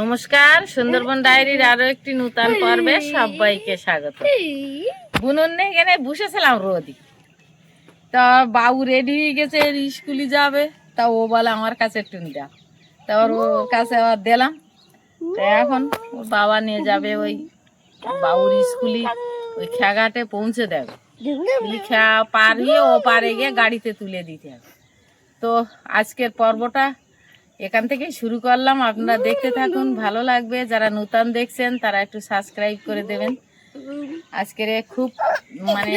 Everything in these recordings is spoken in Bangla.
নমস্কার, সুন্দরবন ডায়েরির আরও একটি নূতন পর্বে সবাইকে স্বাগত। বুনুন এখানে বসেছিলাম রোদি। তা বাবু রেডি হয়ে গেছে স্কুলে যাবে। তা ও বলে, আমার কাছে টুন দাও তা ওর কাছে আবার দিলাম। তা এখন ওর বাবা নিয়ে যাবে ওই বাবুর স্কুলে ওই খেয়াঘাটে পৌঁছে দেবে। খেয়া পার হয়ে ও পারে গিয়ে গাড়িতে তুলে দিতে হবে। তো আজকের পর্বটা এখান থেকে শুরু করলাম। আপনারা দেখতে থাকুন ভালো লাগবে। যারা নূতন দেখছেন তারা একটু সাবস্ক্রাইব করে দেবেন। আজকের খুব মানে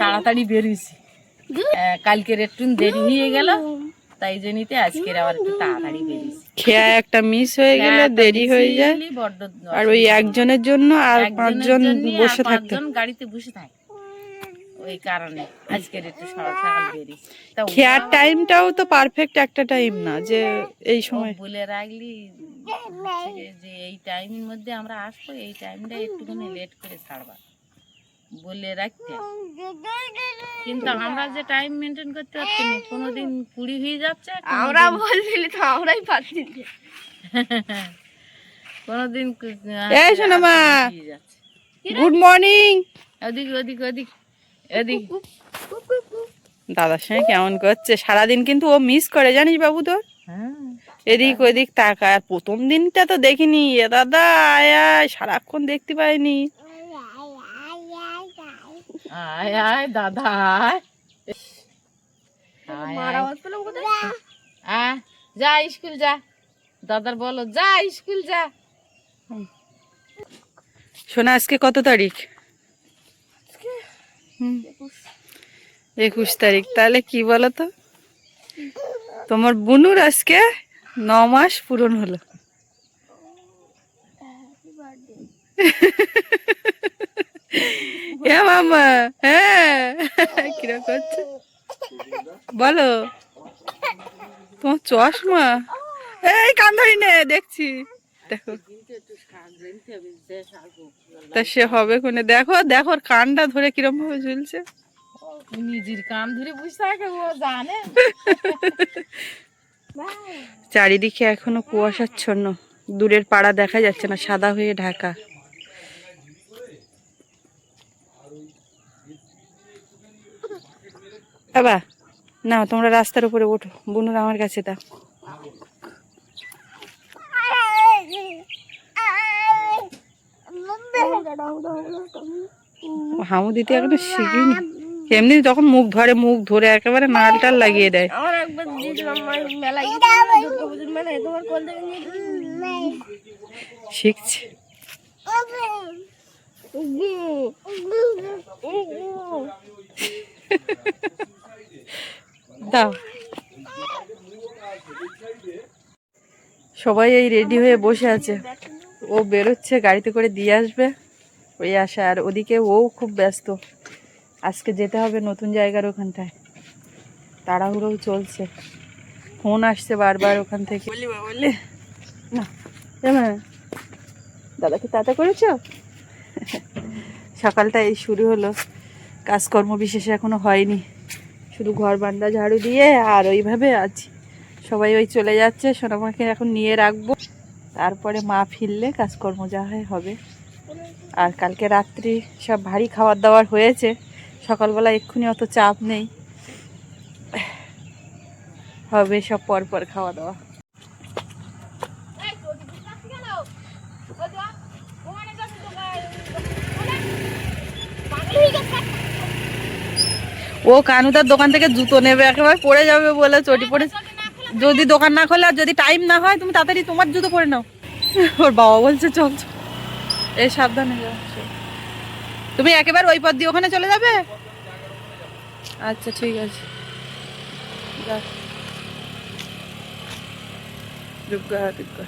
তাড়াতাড়ি বেরিয়েছি। কালকের একটু দেরি হয়ে গেল তাই জন্যতে আজকের আবার একটু তাড়াতাড়ি বেরিয়েছি। খেয়া একটা মিস হয়ে গেলে দেরি হয়ে যায়। আর ওই একজনের জন্য আর পাঁচজন বসে থাকতে পাঁচজন গাড়িতে বসে থাকে। ওই কারণে আজকের একটু সকাল খেয়ার টাইমটাও তো পারফেক্ট একটা টাইম না যে এই সময় বলে রাখলি যে- এই টাইমের মধ্যে আমরা আসব এই টাইমটা একটুখানি লেট করে ছাড়বা বলে রাখতে কিন্তু আমরা যে টাইম মেনটেন করতে পারছি না কোনোদিন কুড়ি হয়ে যাচ্ছে আমরা বলছিলি তো আমরাই পাচ্ছি। কোনোদিন এই শোনো মা। গুড মর্নিং ওদিক ওদিক ওদিক দাদার সঙ্গে কেমন করছে? সারাদিন কিন্তু ও মিস করে জানিস বাবু তোর? হ্যাঁ। এদিক ওদিক তাকায়। আর প্রথম দিনটা তো দেখিনি। এ দাদা আয় আয় সারাক্ষণ দেখতে পাইনি। আয় আয় দাদা আয়। যা স্কুল যা। দাদার বলো যা স্কুল যা। শোনা আজকে কত তারিখ? একুশ তারিখ, তাহলে কি বলো তো? তোমার বুনুর আজকে ন মাস পূরণ হলো। মামা হ্যাঁ বলো, তোমার চশমা? এই কান ধরি নে, দেখছি। দেখো। তা সে হবে কোনে? দেখো দেখো ওর কানটা ধরে কিরম ভাবে ঝুলছে। নিজের কান ধরে বসে থাকে ও জানে। চারিদিকে এখনও কুয়াশাচ্ছন্ন। দূরের পাড়া দেখা যাচ্ছে না সাদা হয়ে ঢাকা। বাবা না তোমরা রাস্তার উপরে ওঠো। বুনুর আমার কাছে দাও। হামু দিতে এখনও শিখিনি। এমনি যখন মুখ ধরে মুখ ধরে একেবারে নাল টাল লাগিয়ে দেয়। শিখছে। দাও। সবাই এই রেডি হয়ে বসে আছে। ও বেরোচ্ছে গাড়িতে করে দিয়ে আসবে। ওই আসা আর ওদিকে ও খুব ব্যস্ত। আজকে যেতে হবে নতুন জায়গার ওখানটায়। তাড়াহুড়োও চলছে। ফোন আসছে বারবার ওখান থেকে। বলি বা বলি না। এমা দাদাকে তাতা করেছ? সকালটা এই শুরু হলো। কাজকর্ম বিশেষ এখনও হয়নি। শুধু ঘর বান্দা ঝাড়ু দিয়ে আর ওইভাবে আছি। সবাই ওই চলে যাচ্ছে সোনামাকে এখন নিয়ে রাখব। তারপরে মা ফিরলে কাজকর্ম যা হয় হবে। আর কালকে রাত্রি সব ভারী খাবার দাবার হয়েছে। সকালবেলা এক্ষুনি অত চাপ নেই। হবে সব পর পর খাওয়া দাওয়া ও, কানুদার দোকান থেকে জুতো নেবে, একেবারে পড়ে যাবে বলে চটি পড়ে। যদি দোকান না খোলে আর যদি টাইম না হয়, তুমি তাড়াতাড়ি তোমার জুতো পরে নাও। ওর বাবা বলছে, চল চল। এই সাবধানে যাও তুমি একেবারে ওই পথ দিয়ে ওখানে চলে যাবে? আচ্ছা ঠিক আছে। যাও। দুর্গা দুর্গা।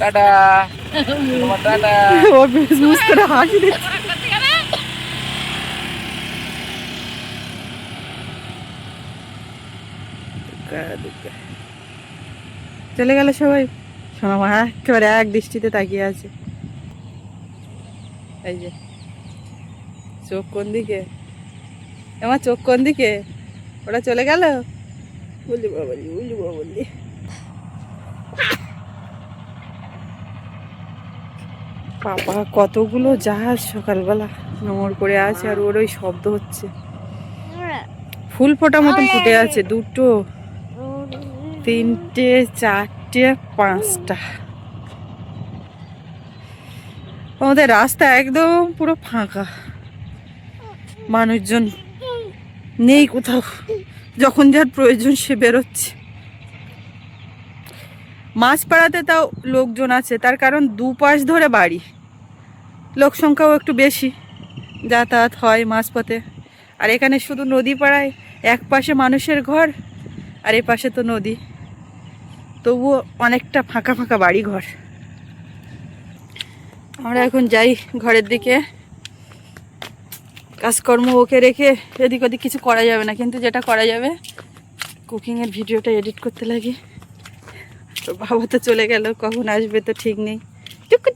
টাটা। টাটা। ও বেশ বুঝতে হাসি দিচ্ছে। চলে গেল সবাই? শোনো মা একেবারে এক দৃষ্টিতে তাকিয়ে আছে। এই যে চোখ কোন দিকে? আমার চোখ কোন দিকে? ওরা চলে গেল? বলি বাবলি বলি বাবলি বাবা কতগুলো জাহাজ সকালবেলা নোংর করে আছে আর ওর ওই শব্দ হচ্ছে। ফুল ফোটা মতন ফুটে আছে দুটো। তিনটে, চারটে, পাঁচটা। আমাদের রাস্তা একদম পুরো ফাঁকা। মানুষজন নেই কোথাও। যখন যার প্রয়োজন সে বেরোচ্ছে। মাছ পাড়াতে তাও লোকজন আছে, তার কারণ দুপাশ ধরে বাড়ি। লোক সংখ্যাও একটু বেশি। যাতায়াত হয় মাঝপথে। আর এখানে শুধু নদী পাড়ায় এক পাশে মানুষের ঘর, আর এ পাশে তো নদী। তবুও অনেকটা ফাঁকা ফাঁকা বাড়ি ঘর আমরা এখন যাই ঘরের দিকে। কাজকর্ম ওকে রেখে এদিক ওদিক কিছু করা যাবে না, কিন্তু যেটা করা যাবে কুকিংয়ের ভিডিওটা এডিট করতে লাগে। তো বাবা তো চলে গেল, কখন আসবে তো ঠিক নেই।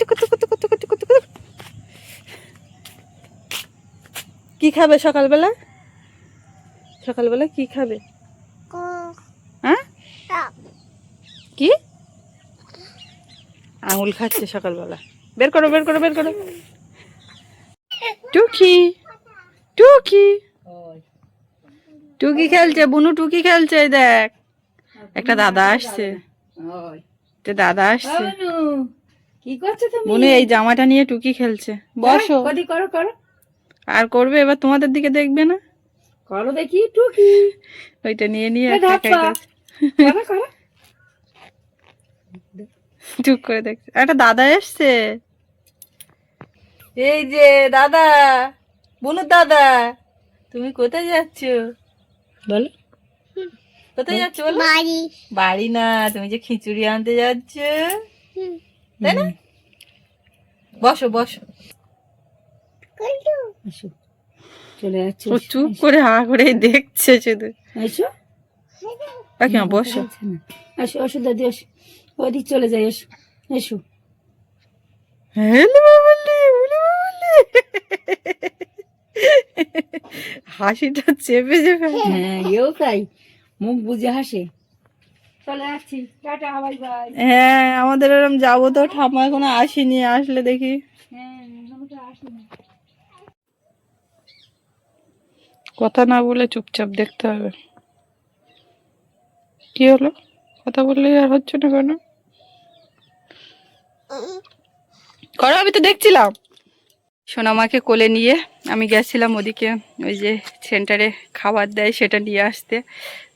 টুকু। কি খাবে সকালবেলা? সকালবেলা কি খাবে হ্যাঁ কি আঙুল খাচ্ছে সকালবেলা। বের করো বের করো বের করো। টুকি টুকি। টুকি খেলছে বুনু টুকি খেলছে দেখ। একটা দাদা আসছে। তো দাদা আসছে। কি করছ তুমি? বুনু এই জামাটা নিয়ে টুকি খেলছে। বসো। করো করো। আর করবে? এবার তোমাদের দিকে দেখবে না? করো দেখি টুকি। ওইটা নিয়ে নিয়ে করো। চুপ করে দেখছে। একটা দাদা এসছে। এই যে দাদা বুনুর দাদা তুমি কোথায় যাচ্ছ? বলো। কোথায় যাচ্ছ বলো? বাড়ি। না তুমি যে খিচুড়ি আনতে যাচ্ছ। তাই না? বসো বসো। চলে যাচ্ছে ও চুপ করে হা করে দেখছে শুধু। এসো কাকিমা বসো। আসো আসো দাদি আসো। ওদিক চলে যাই এসো এসো। হাসিটা চেপে চেপে হ্যাঁ এও তাই। মুখ বুঝে হাসে। চলে যাচ্ছি টাটা বাই বাই। হ্যাঁ আমাদের এরকম যাব তো ঠাম্মা এখনও আসেনি আসলে দেখি। হ্যাঁ কথা না বলে চুপচাপ দেখতে হবে। কি হলো? কথা বললে আর হচ্ছে না কেন? করো আমি তো দেখছিলাম। সোনামাকে কোলে নিয়ে আমি গেছিলাম ওদিকে ওই যে সেন্টারে খাবার দেয় সেটা নিয়ে আসতে।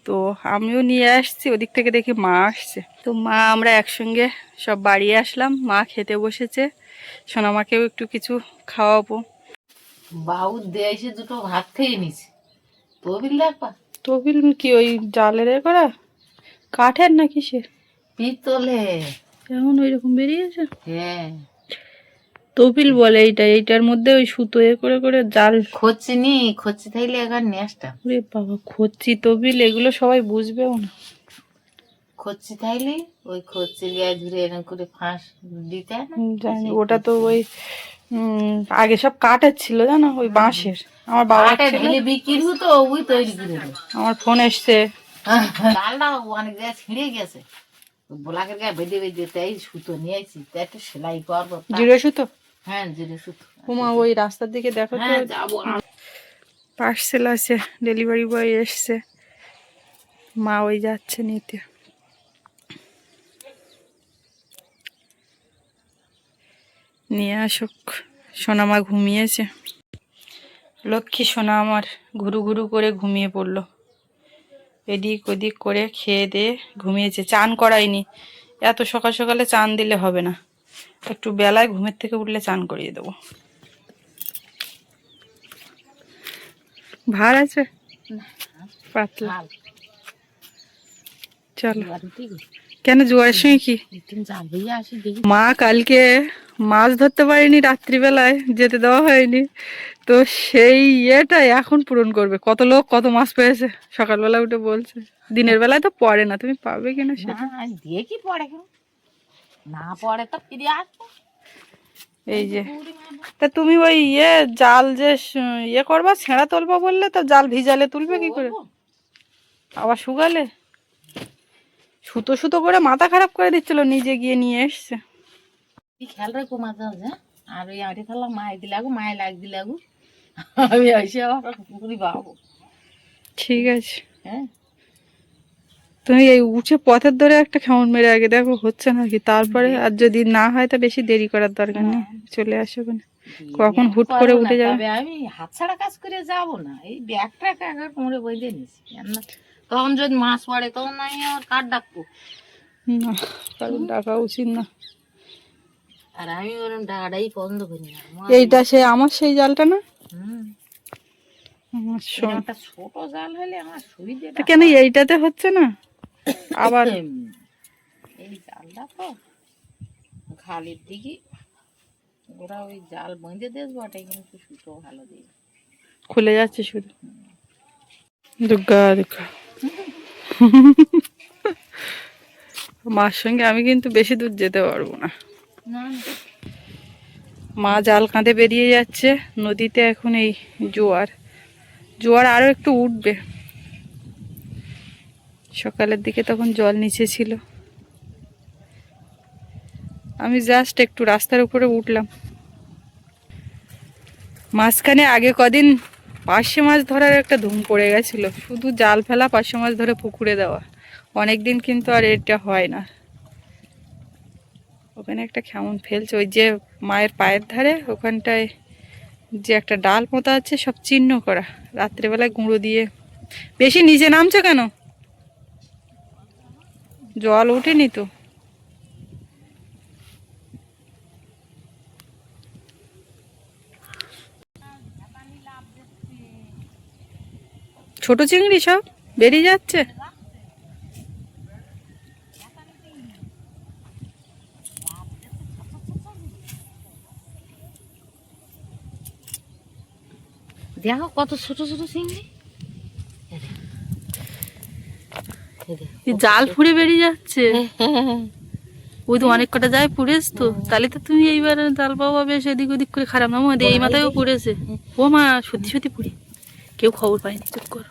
তো আমিও নিয়ে আসছি ওদিক থেকে দেখি মা আসছে। তো মা আমরা একসঙ্গে সব বাড়ি আসলাম মা খেতে বসেছে সোনামাকেও একটু কিছু খাওয়াবো। বাবু দেশে দুটো ভাত খেয়ে নিছে। তবিল দেখবা? তবিল কি ওই জালের করা? কাঠের না কিসের পিতলে এখন ওই রকম বেরিয়েছে? হ্যাঁ। তবিল বলে এইটা এইটার মধ্যে ওই সুতো এ করে করে জাল। খচ্ছি নি খচ্ছি থাইলে এখন নেসটা ওরে বাবা খচ্চি তবিল এগুলো সবাই বুঝবেও না। খচ্ছি থাইলে ওই খচ্ছির গায়ে ধরে এরকম করে ফাঁস দিতে না? জানি ওটা তো ওই আগে সব কাঠের ছিল জানো? ওই বাঁশের। আমার বাবা আটা বিক্রি হতো ওই তৈরি করে আমার ফোন এসছে। ডালটা অনেক জায়গায় ছিঁড়ে গেছে। ব্লাকের গায়ে বেঁধে বেঁধে তাই সুতো নিয়ে তাই একটু সেলাই করব জিরে সুতো? হ্যাঁ জিরে সুতো। হুমা ওই রাস্তার দিকে দেখো তো। হ্যাঁ যাব পার্সেল আছে ডেলিভারি বয় এসছে। মা ওই যাচ্ছে নিতে। নিয়ে আসুক সোনামা ঘুমিয়েছে। লক্ষ্মী সোনা আমার ঘুরু ঘুরু করে ঘুমিয়ে পড়ল। এদিক ওদিক করে খেয়ে দিয়ে ঘুমিয়েছে। চান করাইনি এত সকাল সকালে চান দিলে হবে না। একটু বেলায় ঘুমের থেকে উঠলে চান করিয়ে দেবো। ভার আছে? পাতলা। চলো। কেন জোয়ারের সঙ্গে কি মা কালকে মাছ ধরতে পারিনি রাত্রিবেলায় যেতে দেওয়া হয়নি। তো সেই ইয়েটা এখন পূরণ করবে। কত লোক কত মাছ পেয়েছে? সকালবেলা উঠে বলছে। দিনের বেলায় তো পড়ে না তুমি পাবে কিনা সেটা দিয়ে কি পড়ে না পড়ে তো ফিরে আসব। এই যে। তা তুমি ওই ইয়ে জাল যে ইয়ে করবা ছেঁড়া তুলবো বললে তো জাল ভিজালে তুলবে কি করে? আবার শুকালে? সুতো সুতো করে মাথা খারাপ করে দিচ্ছিল নিজে গিয়ে নিয়ে এসছে। কি খেয়াল রাখব মাঝে মাঝে। আর ওই আড়ে থালা মায় দিলাগু মায় লাগ দিলাগু আমি এসে আবার পুকুরি বাবু। ঠিক আছে। হ্যাঁ। তুমি এই উঠে পথের ধরে একটা খেমন মেরে আগে দেখো হচ্ছে নাকি? তারপরে আর যদি না হয় তা বেশি দেরি করার দরকার নেই। চলে আসো ওখানে কখন হুট করে উঠে যাবে? আমি হাত ছাড়া কাজ করে যাব না। এই ব্যাগটা কোমরে বইতে নিছি কেননা তখন যদি মাছ পড়ে তখন আমি কার ডাকবো? না কারণ ডাকা উচিত না। আর আমি ওরকম ডাকাটাই পছন্দ করি না এইটা সে আমার সেই জালটা না? একটা ছোট জাল হলে আমার সুবিধা কেন এইটাতে হচ্ছে না? আবার এই জালটা তো খালির দিকে ওরা ওই জাল বেঁধে দেশ বটে কিন্তু সুতো ভালো দিয়ে। খুলে যাচ্ছে শুধু দুর্গা দুর্গা মার সঙ্গে আমি কিন্তু বেশি দূর যেতে পারব না। মা জাল কাঁধে বেরিয়ে যাচ্ছে নদীতে এখন এই জোয়ার। জোয়ার আরও একটু উঠবে। সকালের দিকে তখন জল নিচে ছিল। আমি জাস্ট একটু রাস্তার উপরে উঠলাম। মাঝখানে আগে কদিন পার্শে মাছ ধরার একটা ধুম পড়ে গেছিল। শুধু জাল ফেলা পার্শে মাছ ধরে পুকুরে দেওয়া। অনেক দিন কিন্তু আর এটা হয় না। ওখানে একটা কেমন ফেলছে, ওই যে মায়ের পায়ের ধারে ওখানটায় যে একটা ডাল পোঁতা আছে, সব চিহ্ন করা। রাত্রেবেলায় গুঁড়ো দিয়ে। বেশি নিচে নামছো কেন? জল ওঠেনি তো। ছোট চিংড়ি সব বেরিয়ে যাচ্ছে। দেখো কত ছোট ছোট চিংড়ি। জাল ফুড়ে বেরিয়ে যাচ্ছে। ওই তো অনেক কটা যায় পুড়েছ তো। তাহলে তো তুমি এইবার জাল পাওয়া বেশ এদিক ওদিক করে খারাপ না। আমাদের এই মাথায়ও পুড়েছে। ও মা সত্যি সত্যি পুড়ি। কেউ খবর পায়নি চুপ করো।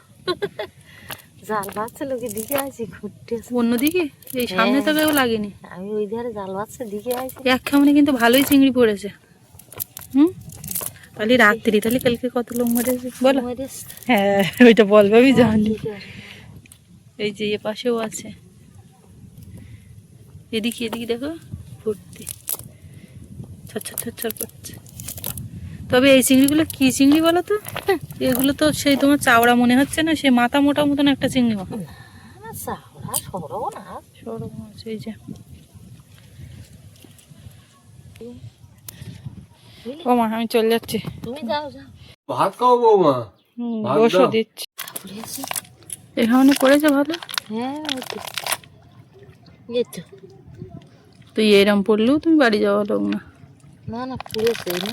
জাল বাচ্চা লোকে দিকে আছি ঘুরতে অন্যদিকে? এই সামনে তো কেউ লাগেনি। আমি ওই ধারে জাল বাচ্চা দিকে আছি এক খামনে কিন্তু ভালোই চিংড়ি পড়েছে। হুম? তাহলে রাত্রি তাহলে কালকে কত লোক মরেছে বলো। হ্যাঁ ওইটা বলব আমি জানি। এই যে এ পাশেও আছে। এদিকে এদিকে দেখো ভর্তি। ছচ্ছর ছচ্ছর করছে। তবে এই চিংড়িগুলো কি চিংড়ি বলো তো? এগুলো তো সেই তোমার চাওড়া মনে হচ্ছে না সে মাথা মোটা মতন একটা চিংড়ি যে। ও মা আমি চলে যাচ্ছি। তুমি যাও যাও। ভাত খাও বৌমা? ভাত দিচ্ছি। এখানে পড়েছে ভালো হ্যাঁ তুই এরম পড়লেও তুমি বাড়ি যাওয়া লোক না। না না পুড়েছে না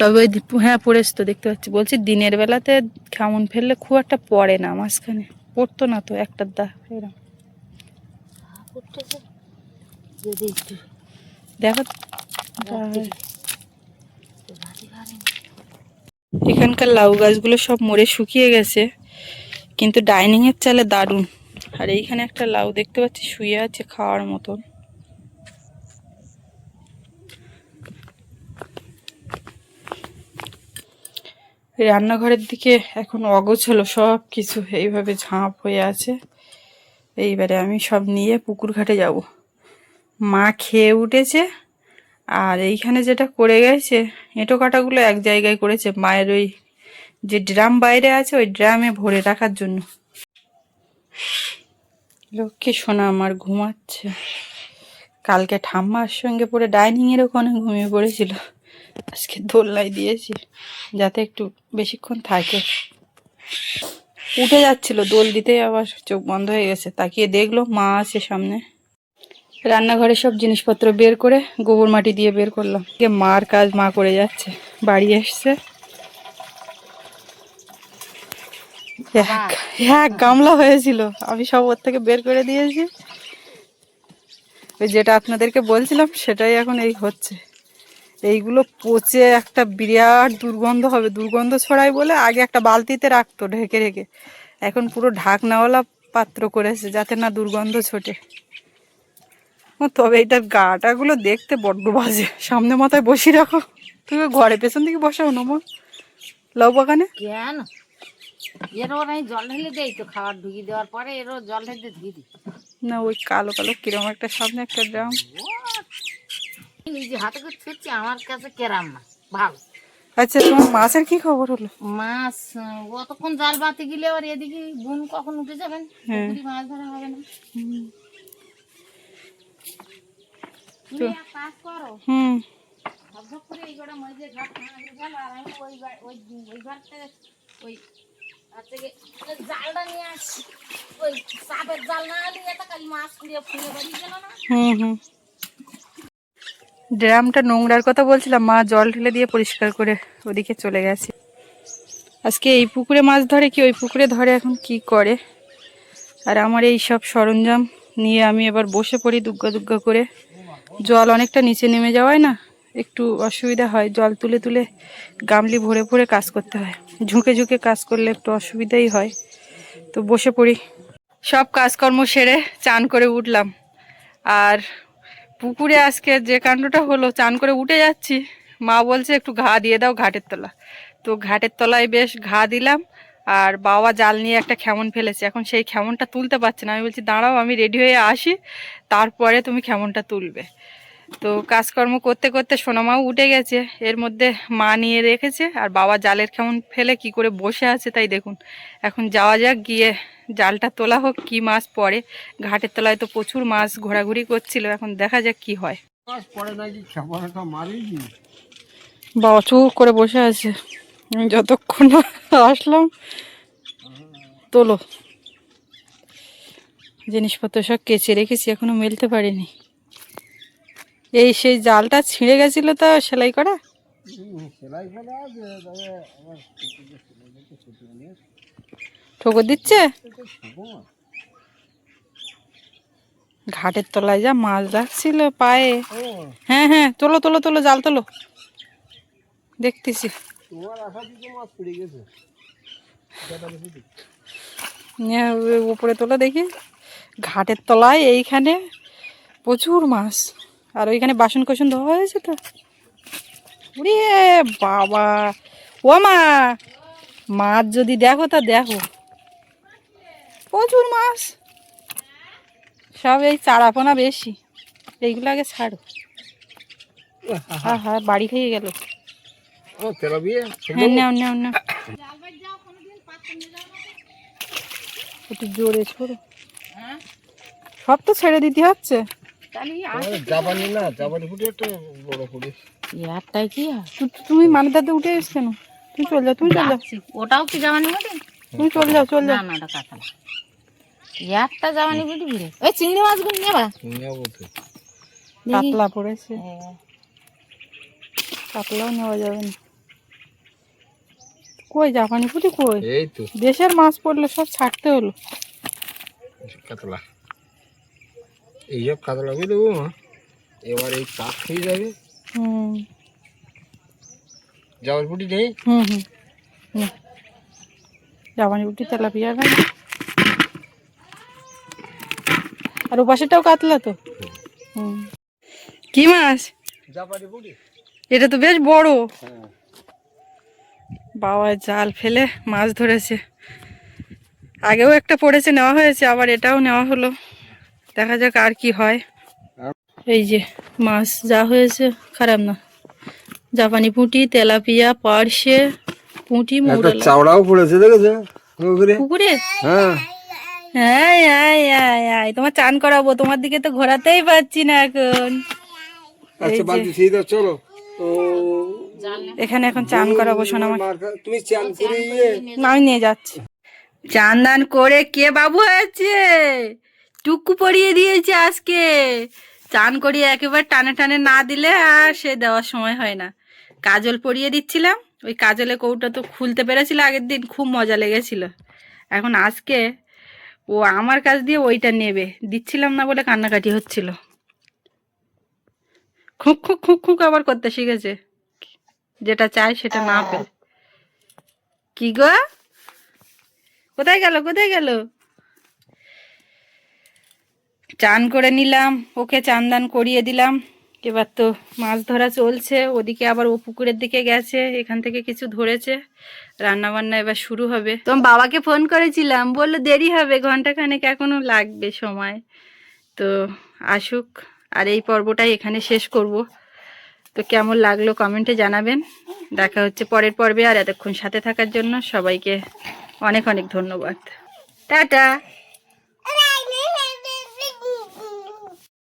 তবে ওই হ্যাঁ পড়েছে তো দেখতে পাচ্ছি। বলছি দিনের বেলাতে কেমন ফেললে খুব একটা পড়ে না মাঝখানে। পড়তো না তো একটা দা একটু দেখো এখানকার লাউ গাছগুলো সব মরে শুকিয়ে গেছে কিন্তু ডাইনিং এর চালে দারুণ। আর এইখানে একটা লাউ দেখতে পাচ্ছি শুয়ে আছে খাওয়ার মতন। রান্নাঘরের দিকে এখন অগোছলো সব কিছু, এইভাবে ঝাঁপ হয়ে আছে। এইবারে আমি সব নিয়ে পুকুর ঘাটে যাব। মা খেয়ে উঠেছে, আর এইখানে যেটা করে গেছে, এঁটো কাটাগুলো এক জায়গায় করেছে মায়ের ওই যে ড্রাম বাইরে আছে, ওই ড্রামে ভরে রাখার জন্য। লক্ষ্মী সোনা আমার ঘুমাচ্ছে। কালকে ঠাম্মার সঙ্গে পরে ডাইনিং এর ওখানে ঘুমিয়ে পড়েছিল। আজকে দোলনায় দিয়েছি, যাতে একটু বেশিক্ষণ থাকে। উঠে যাচ্ছিল, দোল দিতে আবার চোখ বন্ধ হয়ে গেছে। তাকিয়ে দেখল মা আছে সামনে। রান্নাঘরে সব জিনিসপত্র বের করে গোবর মাটি দিয়ে বের করলাম। মার কাজ মা করে যাচ্ছে, বাড়ি এসছে। এক গামলা হয়েছিল, আমি সব ওর থেকে বের করে দিয়েছি। ওই যেটা আপনাদেরকে বলছিলাম, সেটাই এখন এই হচ্ছে। এইগুলো পচে একটা বিরাট দুর্গন্ধ হবে। দুর্গন্ধ ছড়াই বলে আগে একটা বালতিতে রাখতো ঢেকে ঢেকে। এখন পুরো ঢাকনাওয়ালা পাত্র করেছে যাতে না দুর্গন্ধ ছোটে। ও তবে এটার গাটাগুলো দেখতে বড্ড বাজে। সামনে মাথায় বসিয়ে রাখো। তুমি ঘরে পেছন দিকে বসাও না মা। লাউ বাগানে? কেন? আমি জল ঢেলে দেই তো খাবার ঢুকিয়ে দেওয়ার পরে এরও জল ঢেলে ধুয়ে দিই। না ওই কালো কালো কিরম একটা সামনে একটা ড্রাম। নিজে হাতে করে ছুটছি আমার কাছে কেরাম না। ভালো। আচ্ছা তোমার মাছের কি খবর হলো? মাছ অতক্ষণ জাল বাতে গেলে আবার এদিকে বোন কখন উঠে যাবেন। মাছ ধরা হবে না। তুমি এক কাজ করো। হুম। করে এই গোটা মরিচের ঘাট গেল আর আমি ওই ওই ওই ঘাটটা ওই হচ্ছে গিয়ে ওই জালটা নিয়ে আসছি। ওই সাপের জাল না নিয়ে তো খালি মাছ ফুড়িয়ে ফুড়িয়ে বেরিয়ে গেল না। হুম হুম। ড্রামটা নোংরার কথা বলছিলাম, মা জল ঢেলে দিয়ে পরিষ্কার করে ওদিকে চলে গেছে। আজকে এই পুকুরে মাছ ধরে কি ওই পুকুরে ধরে এখন কি করে? আর আমার এই সব সরঞ্জাম নিয়ে আমি এবার বসে পড়ি দুগ্গা দুগ্গা করে। জল অনেকটা নিচে নেমে যাওয়ায় না, একটু অসুবিধা হয়। জল তুলে তুলে গামলি ভরে ভরে কাজ করতে হয়। ঝুঁকে ঝুঁকে কাজ করলে একটু অসুবিধাই হয়। তো বসে পড়ি। সব কাজকর্ম সেরে চান করে উঠলাম। আর পুকুরে আজকে যে কাণ্ডটা হলো, চান করে উঠে যাচ্ছি। মা বলছে, একটু ঘা দিয়ে দাও ঘাটের তলা। তো ঘাটের তলায় বেশ ঘা দিলাম, আর বাবা জাল নিয়ে একটা খেমন ফেলেছে। এখন সেই খেমনটা তুলতে পারছে না। আমি বলছি, দাঁড়াও, আমি রেডি হয়ে আসি, তারপরে তুমি খেমনটা তুলবে। তো কাজকর্ম করতে করতে সোনামাও উঠে গেছে। এর মধ্যে মা নিয়ে রেখেছে আর বাবা জালের কেমন ফেলে কি করে বসে আছে তাই দেখুন। এখন যাওয়া যাক গিয়ে জালটা তোলা হোক কি মাছ পড়ে। ঘাটের তলায় তো প্রচুর মাছ ঘোরাঘুরি করছিল এখন দেখা যাক কি হয়। বাবা চুপ করে বসে আছে। আমি যতক্ষণ আসলাম তোলো। জিনিসপত্র সব কেচে রেখেছি এখনও মেলতে পারিনি। এই সেই জালটা ছিঁড়ে গেছিল তো সেলাই করা? ঠোকর দিচ্ছে? ঘাটের তলায় যা মাছ রাখছিল পায়ে। হ্যাঁ হ্যাঁ তোলো তোলো তোলো, জাল তোলো। দেখতেছি। নিয়ে উপরে তোলো দেখি। ঘাটের তলায় এইখানে প্রচুর মাছ। আর ওইখানে বাসন কোসন ধোয়া হয়েছে তো। উড়ে বাবা। ও মা মাছ যদি দেখো তা দেখো। প্রচুর মাছ। সব এই চারাপোনা বেশি। এইগুলো আগে ছাড়ো। হ্যাঁ হ্যাঁ বাড়ি খেয়ে গেল। নাও নাও নাও। একটু জোরে ছোড়ো হ্যাঁ। সব তো ছেড়ে দিতে হচ্ছে। তাহলে জাপানি না জাপানি ফুটে একটা বড় ফুটে ইয়ারটাই কি? তুমি মানিদাতে উঠে এসছ কেন? তুমি চল যাও তুমি চল যাও ওটাও কি জামানি বুড়ি তুমি চল যাও চল যাও না ওটা কাতলা ইয়ারটা জামানি বুড়ি ভিড়ে ওই চিংড়ি মাছগুলো কাতলা পড়েছে। হ্যাঁ। কাতলাও নেওয়া যাবে না। কই জাপানি পুঁটি কই? এই তো। দেশের মাছ পড়লে সব ছাড়তে হলো। কাতলা। এইসব কাতলা বুঝে দেবো মা। এবার এই চাপ খেয়ে যাবে। হুম। জামাল নেই? হুম হুম। নে। জাপানি তেলাপিয়া না? আর ওপাশেটাও কাতলা তো। হুম। কি মাছ? জাপানি এটা তো বেশ বড়। বাবা জাল ফেলে মাছ ধরেছে। আগেও একটা পড়েছে নেওয়া হয়েছে আবার এটাও নেওয়া হলো। দেখা যাক আর কি হয়। এই যে মাছ যা হয়েছে খারাপ না। জাপানি পুঁটি তেলাপিয়া পার্শে পুঁটি মৌরলা। চাওড়াও পড়েছে দেখেছ? পুকুরে? পুকুরে? হ্যাঁ। হ্যাঁ তোমার চান করাবো তোমার দিকে তো ঘোরাতেই পারছি না এখন। আচ্ছা বাদ সেই দাও চলো। এখানে এখন চান করাবো শোনা তুমি চান করে আমি নিয়ে যাচ্ছি। চান দান করে কে বাবু হয়েছে টুকু পরিয়ে দিয়েছে আজকে। চান করিয়ে একেবারে টানে টানে না দিলে আর সে দেওয়ার সময় হয় না। কাজল পরিয়ে দিচ্ছিলাম। ওই কাজলে কৌটা তো খুলতে পেরেছিল আগের দিন, খুব মজা লেগেছিল। এখন আজকে ও আমার কাছ দিয়ে ওইটা নেবে। দিচ্ছিলাম না বলে কান্নাকাটি হচ্ছিল। খুক খুক খুক খুক আবার করতে শিখেছে। যেটা চাই সেটা না পেলে। কি গো? কোথায় গেল কোথায় গেল? চান করে নিলাম, ওকে চান দান করিয়ে দিলাম। এবার তো মাছ ধরা চলছে, ওদিকে আবার ও পুকুরের দিকে গেছে, এখান থেকে কিছু ধরেছে। রান্না বান্না এবার শুরু হবে। তোমার বাবাকে ফোন করেছিলাম, বলল দেরি হবে ঘণ্টা খানেক এখনও লাগবে সময়। তো আসুক, আর এই পর্বটাই এখানে শেষ করব। তো কেমন লাগল কমেন্টে জানাবেন। দেখা হচ্ছে পরের পর্বে, আর এতক্ষণ সাথে থাকার জন্য সবাইকে অনেক অনেক ধন্যবাদ। টাটা!